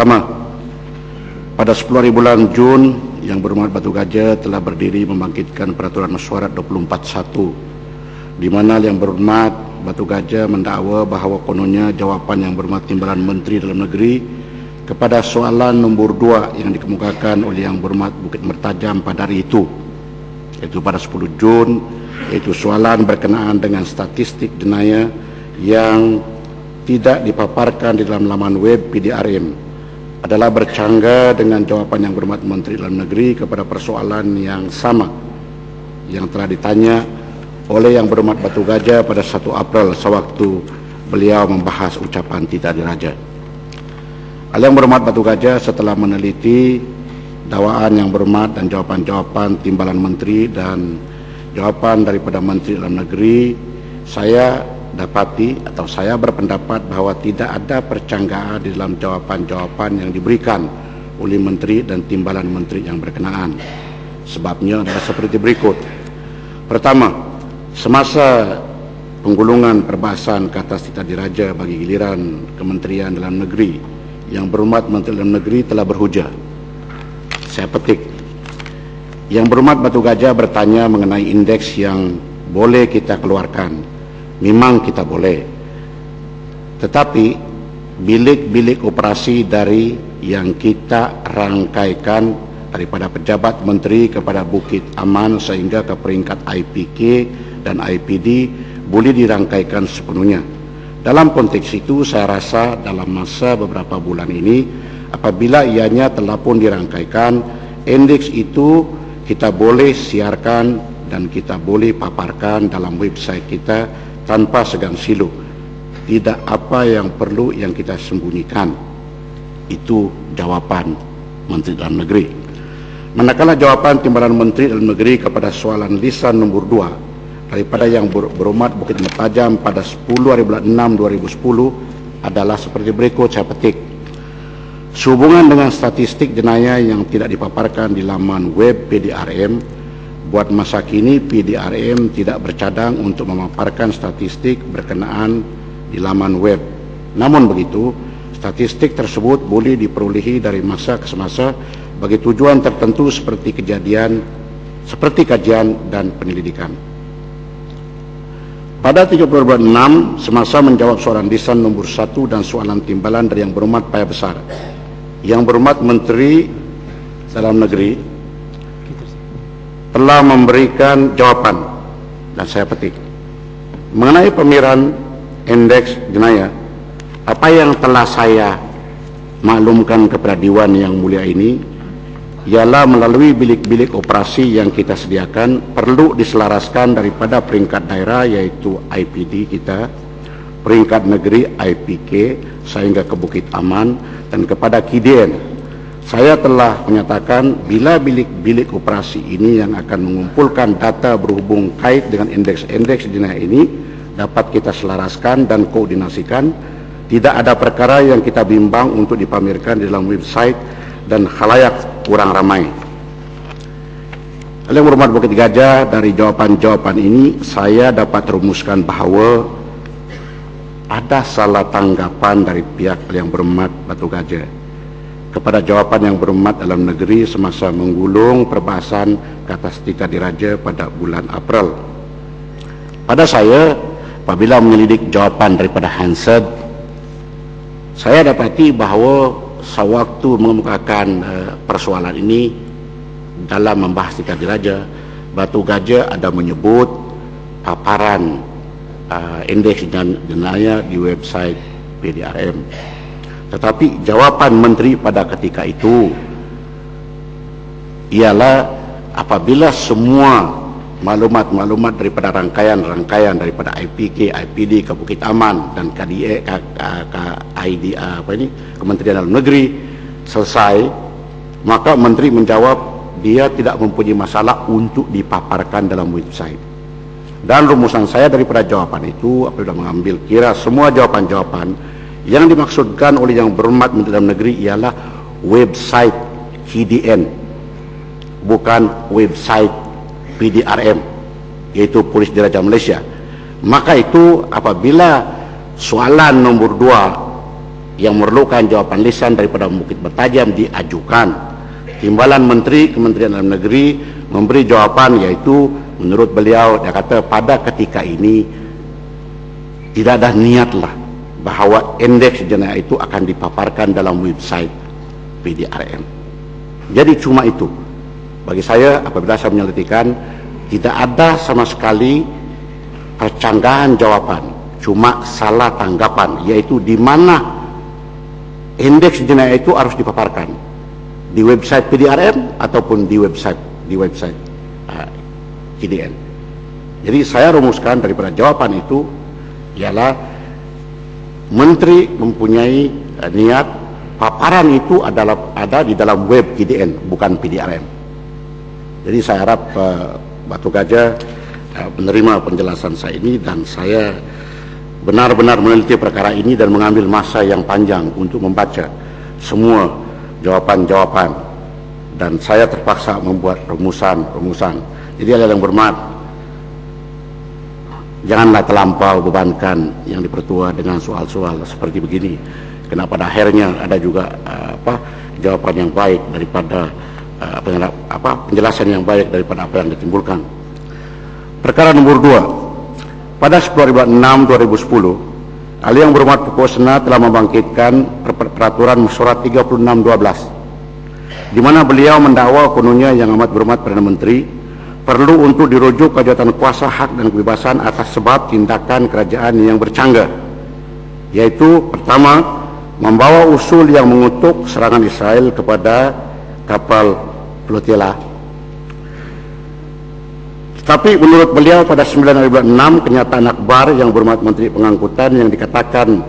Pertama, pada 10 hari bulan Jun, Yang Berhormat Batu Gajah telah berdiri membangkitkan peraturan mesyuarat 241 di mana Yang Berhormat Batu Gajah mendakwa bahawa kononnya jawapan Yang Berhormat Timbalan Menteri Dalam Negeri kepada soalan nombor 2 yang dikemukakan oleh Yang Berhormat Bukit Mertajam pada hari itu iaitu pada 10 Jun iaitu soalan berkenaan dengan statistik jenayah yang tidak dipaparkan di dalam laman web PDRM adalah bercangga dengan jawapan yang berhormat Menteri Dalam Negeri kepada persoalan yang sama yang telah ditanya oleh yang berhormat Batu Gajah pada 1 April sewaktu beliau membahas ucapan tidak diraja. Oleh yang berhormat Batu Gajah setelah meneliti dakwaan yang berhormat dan jawapan-jawapan timbalan menteri dan jawapan daripada Menteri Dalam Negeri, saya dapati atau saya berpendapat bahawa tidak ada percanggaan di dalam jawapan-jawapan yang diberikan oleh menteri dan timbalan menteri yang berkenaan. Sebabnya adalah seperti berikut. Pertama, semasa penggulungan perbahasan kata Sita Diraja bagi giliran Kementerian Dalam Negeri yang berhormat Menteri Dalam Negeri telah berhujah. Saya petik. Yang berhormat Batu Gajah bertanya mengenai indeks yang boleh kita keluarkan memang kita boleh. Tetapi bilik-bilik operasi dari yang kita rangkaikan daripada pejabat menteri kepada Bukit Aman sehingga ke peringkat IPK dan IPD boleh dirangkaikan sepenuhnya. Dalam konteks itu saya rasa dalam masa beberapa bulan ini apabila ianya telah pun dirangkaikan indeks itu kita boleh siarkan dan kita boleh paparkan dalam website kita tanpa segan silu. Tidak apa yang perlu yang kita sembunyikan. Itu jawapan Menteri Dalam Negeri. Manakala jawapan Timbalan Menteri Dalam Negeri kepada soalan lisan nombor 2 daripada yang ber berhormat Bukit Mertajam pada 10 hari bulan 6 2010 adalah seperti berikut saya petik. Sehubungan dengan statistik jenayah yang tidak dipaparkan di laman web PDRM buat masa kini PDRM tidak bercadang untuk memaparkan statistik berkenaan di laman web. Namun begitu, statistik tersebut boleh diperolehi dari masa ke semasa bagi tujuan tertentu seperti kejadian, seperti kajian dan penyelidikan. Pada 36 semasa menjawab soalan lisan nombor 1 dan soalan timbalan dari yang berhormat payah besar, yang berhormat Menteri Dalam Negeri telah memberikan jawapan dan saya petik mengenai pemiran indeks jenayah apa yang telah saya maklumkan kepada Dewan yang mulia ini ialah melalui bilik-bilik operasi yang kita sediakan perlu diselaraskan daripada peringkat daerah yaitu IPD kita peringkat negeri IPK sehingga ke Bukit Aman dan kepada KDN saya telah menyatakan bila bilik-bilik operasi ini yang akan mengumpulkan data berhubung kait dengan indeks-indeks jenayah ini dapat kita selaraskan dan koordinasikan. Tidak ada perkara yang kita bimbang untuk dipamerkan di dalam website dan khalayak kurang ramai. Oleh hormat Bukit Gajah dari jawapan-jawapan ini saya dapat rumuskan bahawa ada salah tanggapan dari pihak yang berhormat Batu Gajah kepada jawapan yang berhormat dalam negeri semasa menggulung perbahasan kata setika diraja pada bulan April. Pada saya, apabila menyelidik jawapan daripada Hansard, saya dapati bahawa sewaktu mengemukakan uh, persoalan ini dalam membahas setika diraja, Batu Gajah ada menyebut paparan uh, indeks jenayah di website PDRM. Tetapi jawapan menteri pada ketika itu ialah apabila semua maklumat-maklumat daripada rangkaian-rangkaian daripada IPK, IPD ke Bukit Aman dan KDA, ke, ke ID, apa ini, Kementerian Dalam Negeri selesai, maka menteri menjawab dia tidak mempunyai masalah untuk dipaparkan dalam website. Dan rumusan saya daripada jawapan itu, apabila mengambil kira semua jawapan-jawapan, yang dimaksudkan oleh yang berhormat Menteri Dalam Negeri ialah website KDN bukan website PDRM yaitu Polis Diraja Malaysia maka itu apabila soalan nombor dua yang memerlukan jawapan lisan daripada Bukit Bertajam diajukan. Timbalan Menteri Kementerian Dalam Negeri memberi jawapan yaitu menurut beliau dia kata pada ketika ini tidak ada niatlah bahawa indeks jenayah itu akan dipaparkan dalam website PDRM. Jadi cuma itu. Bagi saya apabila saya menyelitikan tidak ada sama sekali percanggahan jawapan, cuma salah tanggapan yaitu di mana indeks jenayah itu harus dipaparkan di website PDRM ataupun di website di website uh. Jadi saya rumuskan daripada jawapan itu ialah menteri mempunyai uh, niat paparan itu adalah ada di dalam web KDN bukan PDRM. Jadi saya harap uh, Batu Gajah uh, menerima penjelasan saya ini dan saya benar-benar meneliti perkara ini dan mengambil masa yang panjang untuk membaca semua jawapan-jawapan dan saya terpaksa membuat rumusan-rumusan. Jadi ada yang bermat, janganlah terlampau bebankan yang dipertua dengan soal-soal seperti begini. Karena pada akhirnya ada juga uh, apa jawapan yang baik daripada uh, apa penjelasan yang baik daripada apa yang ditimbulkan. Perkara nomor dua, pada 2006-2010, ahli yang berhormat Pokok Sena telah membangkitkan peraturan mesyuarat 3612 di mana beliau mendakwa kononnya yang amat berhormat Perdana Menteri perlu untuk dirujuk kejahatan kuasa hak dan kebebasan atas sebab tindakan kerajaan yang bercanggah yaitu pertama membawa usul yang mengutuk serangan Israel kepada kapal flotilla tapi menurut beliau pada 1906 kenyataan akbar yang berhormat Menteri Pengangkutan yang dikatakan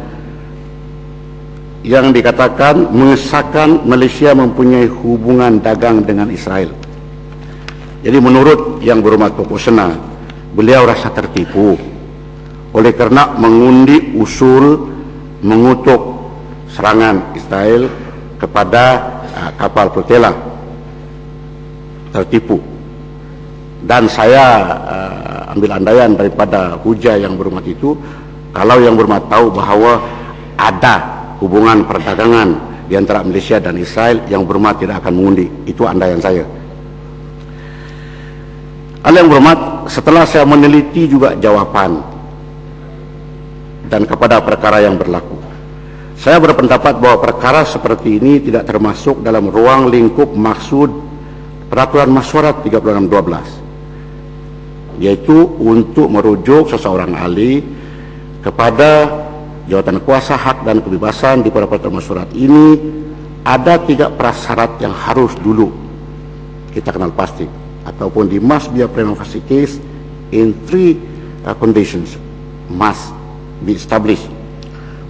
yang dikatakan mengesahkan Malaysia mempunyai hubungan dagang dengan Israel. Jadi menurut yang berhormat Sena, beliau rasa tertipu. Oleh kerana mengundi usul mengutuk serangan Israel kepada uh, kapal flotilla. Tertipu. Dan saya uh, ambil andaian daripada hujah yang berhormat itu kalau yang berhormat tahu bahawa ada hubungan perdagangan di antara Malaysia dan Israel yang berhormat tidak akan mengundi itu andaian saya Al yang berhormat setelah saya meneliti juga jawapan dan kepada perkara yang berlaku. Saya berpendapat bahawa perkara seperti ini tidak termasuk dalam ruang lingkup maksud peraturan masyarakat 3612 yaitu untuk merujuk seseorang ahli kepada jawatan kuasa hak dan kebebasan di pertemuan surat ini ada tiga prasyarat yang harus dulu kita kenal pasti ataupun di must be a prima facie case in three uh, conditions. Must be established.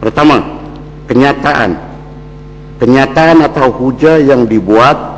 Pertama kenyataan. Kenyataan atau hujah yang dibuat